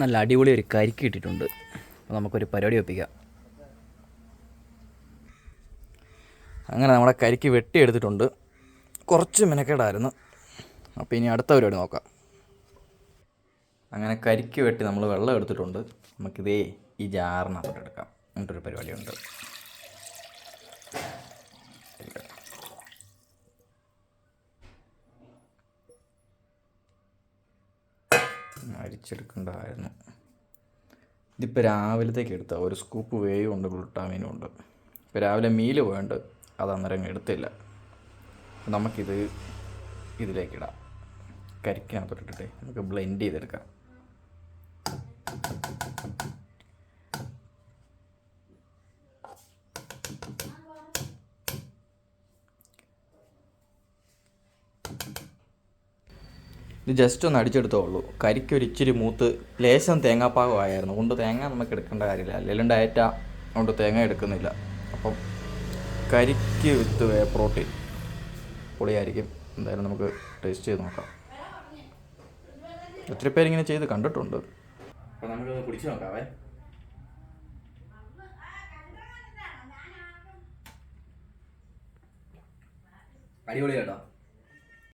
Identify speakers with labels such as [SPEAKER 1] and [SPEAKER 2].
[SPEAKER 1] നല്ല അടിപൊളി ഒരു കരിക്ക് കിട്ടിയിട്ടുണ്ട്. അപ്പോൾ നമുക്കൊരു പരിപാടി ഒപ്പിക്കാം അങ്ങനെ നമ്മുടെ കരിക്ക് വെട്ടിയെടുത്തിട്ടുണ്ട്. കുറച്ച് മിനക്കേടായിരുന്നു. അപ്പോൾ ഇനി അടുത്ത പരിപാടി നോക്കാം. അങ്ങനെ കരിക്ക് വെട്ടി നമ്മൾ വെള്ളം എടുത്തിട്ടുണ്ട്. നമുക്കിതേ ഈ ജാറിനകത്തോട്ട് എടുക്കാം. ഒരു പരിപാടിയുണ്ട്. അരിച്ചെടുക്കേണ്ടതായിരുന്നു ഇതിപ്പോൾ രാവിലത്തേക്ക് എടുത്ത ഒരു സ്കൂപ്പ് വേയും ഉണ്ട് ഗ്ലുട്ടാമീനും ഉണ്ട്. ഇപ്പോൾ രാവിലെ മീൽ പോയുണ്ട് അത് അന്നേരം എടുത്തില്ല. നമുക്കിത് ഇതിലേക്കിടാം. കരിക്കിനകത്തോട്ടിട്ടിട്ടേ നമുക്ക് ബ്ലെൻഡ് ചെയ്തെടുക്കാം. ഇത് ജസ്റ്റ് ഒന്ന് അടിച്ചെടുത്തോളൂ കരിക്ക് ഒരു ഇച്ചിരി മൂത്ത് ലേശം തേങ്ങാപ്പാകമായിരുന്നു കൊണ്ട് തേങ്ങ നമുക്ക് എടുക്കേണ്ട കാര്യമില്ല. അല്ലെങ്കിൽ ഡയറ്റ കൊണ്ട് തേങ്ങ എടുക്കുന്നില്ല. അപ്പം കരിക്ക് വിത്ത് വേ പ്രോട്ടീൻ പൊളിയായിരിക്കും. എന്തായാലും നമുക്ക് ടേസ്റ്റ് ചെയ്ത് നോക്കാം. ഒത്തിരി പേരിങ്ങനെ ചെയ്ത് കണ്ടിട്ടുണ്ട്. അപ്പം നമുക്കൊന്ന് കുടിച്ച് നോക്കാവേ. അടിപൊളി കേട്ടോ